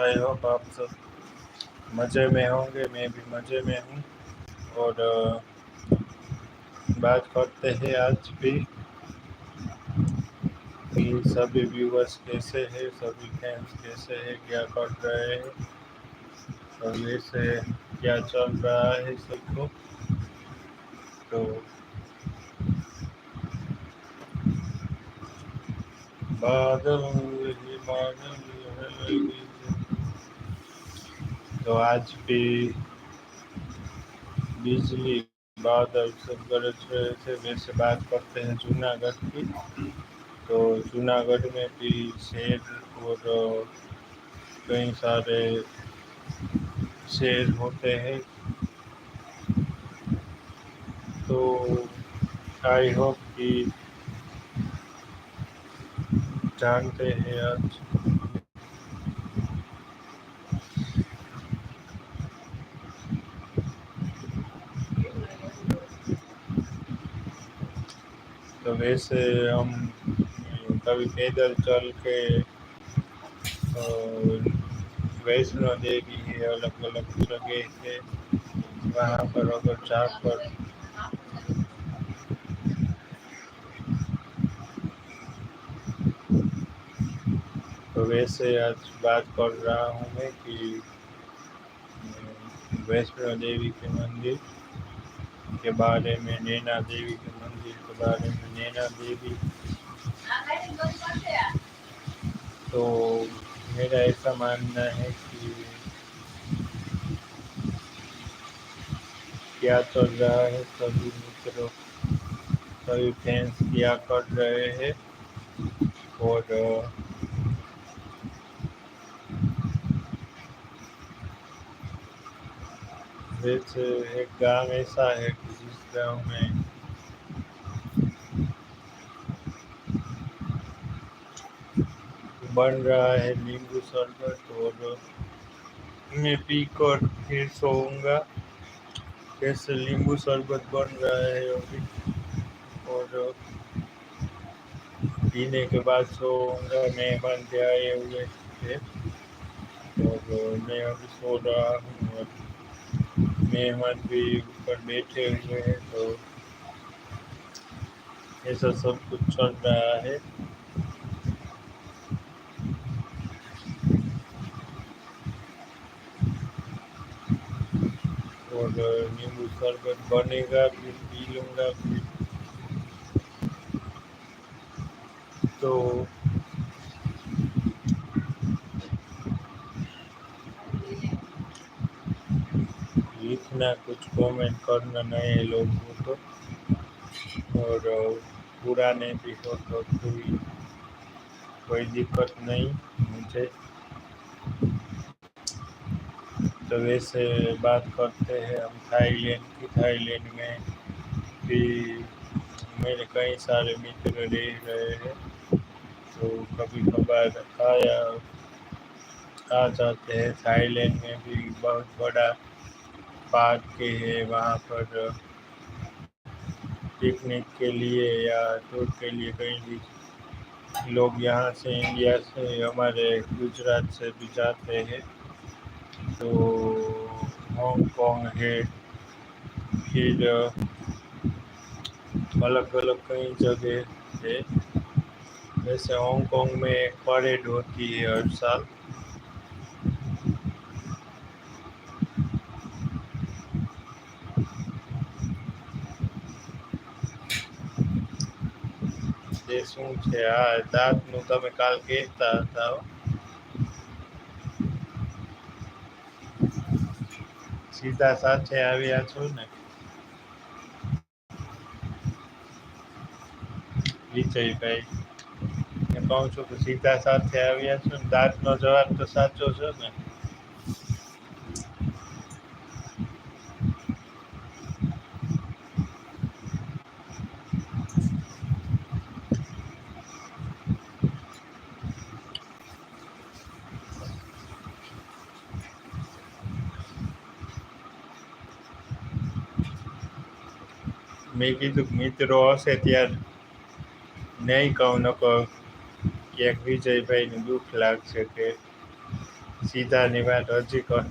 I hope आप सब। मज़े में होंगे, मैं भी मज़े में हूँ। और बात करते हैं आज भी। कि सभी व्यूवर्स कैसे हैं, सभी फैंस कैसे हैं, क्या कर रहे हैं, और वैसे क्या चल रहा है सबको। तो बादल ही बादल तो आज भी बिजली गरज रहे थे वैसे बात करते हैं जूनागढ़ की। तो जूनागढ़ में भी शेर और कई सारे शेर होते हैं। तो आई होप कि जानते हैं आज तो वैसे हम कभी पैदल चल के वैष्णो देवी है अलग अलग जगह है वहाँ पर अगर जाकर तो वैसे आज बात कर रहा हूँ मैं कि वैष्णो देवी के मंदिर के बारे में, नैना देवी के देवी तो मेरा ऐसा मानना है कि क्या चल रहा है, सभी मित्रों, सभी फैंस क्या कर रहे हैं और, वैसे एक गाँव ऐसा है कि जिस गाँव में बन रहा है, नींबू शरबत और मैं पी कर फिर सोऊँगा। कैसे नींबू शरबत बन रहा है अभी। और पीने के बाद सोऊँगा मेहमान भी आए हुए थे। और मैं अभी सो रहा हूँ और मेहमान भी ऊपर बैठे हुए हैं तो ऐसा सब कुछ चल रहा है। और नींबू शरबत बनेगा, फिर पी लूँगा, फिर तो लिखना कुछ कमेंट करना नए लोगों को। और पुराने भी हो तो कोई कोई दिक्कत नहीं, मुझे। तो वैसे बात करते हैं हम थाईलैंड की, थाईलैंड में भी मेरे कई सारे मित्र रह रहे हैं। तो कभी कभार आया, आ जाते हैं। थाईलैंड में भी बहुत बड़ा पार्क है, वहाँ पर पिकनिक के लिए या टूर के लिए कहीं भी लोग यहाँ से इंडिया से हमारे गुजरात से भी जाते हैं। तो हांगकांग है फिर अलग अलग कई जगह है जैसे हांगकांग में एक परेड होती है हर साल તે શું છે આ દાંતનું તમે કાલ કહેતા હતા સીધા સાથે આવ્યા છો ને. વિજયભાઈ કહું છું કે સીધા સાથે આવ્યા છો ને. દાંતનો જવાબ તો સાચો છે ને. મેં કીધું કે મિત્રો હશે ત્યારે નહીં કહું નકર ક્યાંક વિજયભાઈને દુઃખ લાગશે કે સીધાની વાત હજી કર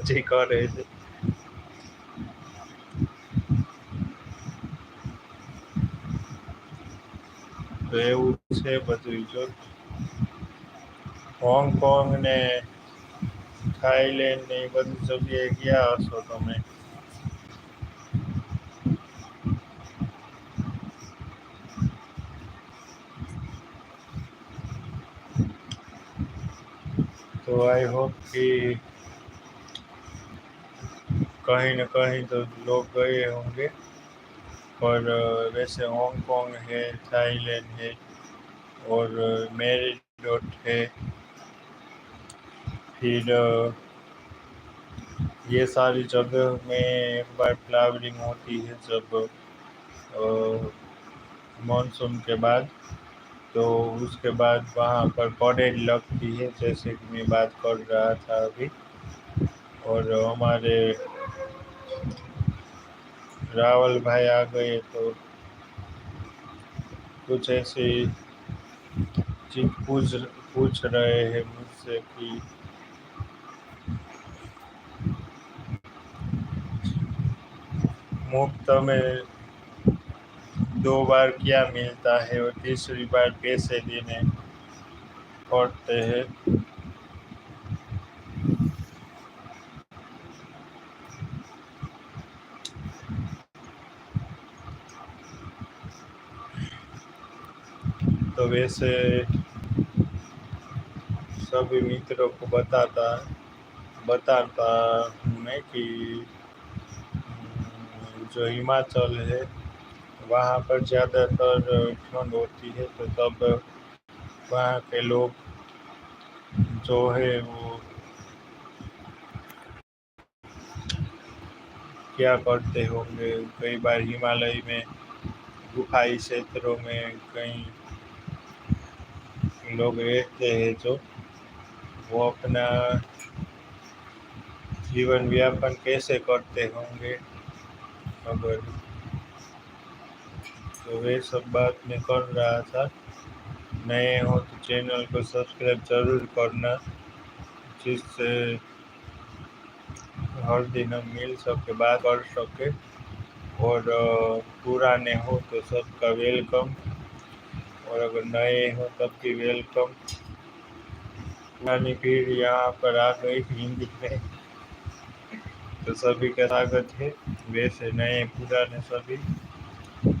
હજી કરે છે તો એવું છે બધું જો હોંગકોંગ ને થાઈલેન્ડ ને એ બધી જગ્યાએ ગયા હશો તમે तो आई होप कि कहीं न कहीं तो लोग गए होंगे। और वैसे हांगकांग है थाईलैंड है, और मेरिडोट है। फिर ये सारी जगह में एक बार फ्लावरिंग होती है जब मानसून के बाद। तो उसके बाद वहाँ पर परेड लगती है, जैसे कि मैं बात कर रहा था अभी। और हमारे रावल भाई आ गए तो कुछ ऐसी चीज़ पूछ पूछ रहे हैं मुझसे कि मुफ़्त में दो बार क्या मिलता है और तीसरी बार पैसे देने पड़ते हैं? तो वैसे सभी मित्रों को बताता बताता हूँ मैं कि, जो हिमाचल है वहाँ पर ज़्यादातर ठंड होती है तो तब वहाँ के लोग जो है वो क्या करते होंगे? कई बार हिमालय में, गुफाई क्षेत्रों में कई लोग रहते हैं जो वो अपना जीवन व्यापन कैसे करते होंगे? अगर तो वे सब बात मैं कर रहा था। नए हो तो चैनल को सब्सक्राइब ज़रूर करना, जिससे हर दिन हम मिल सके, बात कर सके। और पुराने हो तो सबका वेलकम। और अगर नए हो तब भी वेलकम। पुरानी पीढ़ी यहाँ पर आ गई हिंदी में। तो सभी का स्वागत है। वैसे नए, पुराने सभी।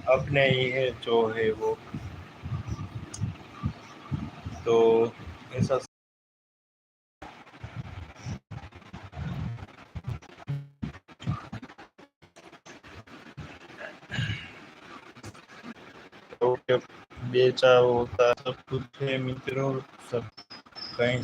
अपने ही है जो है वो। तो ऐसा तो बेचा होता सब कुछ है मित्रों, सब कहीं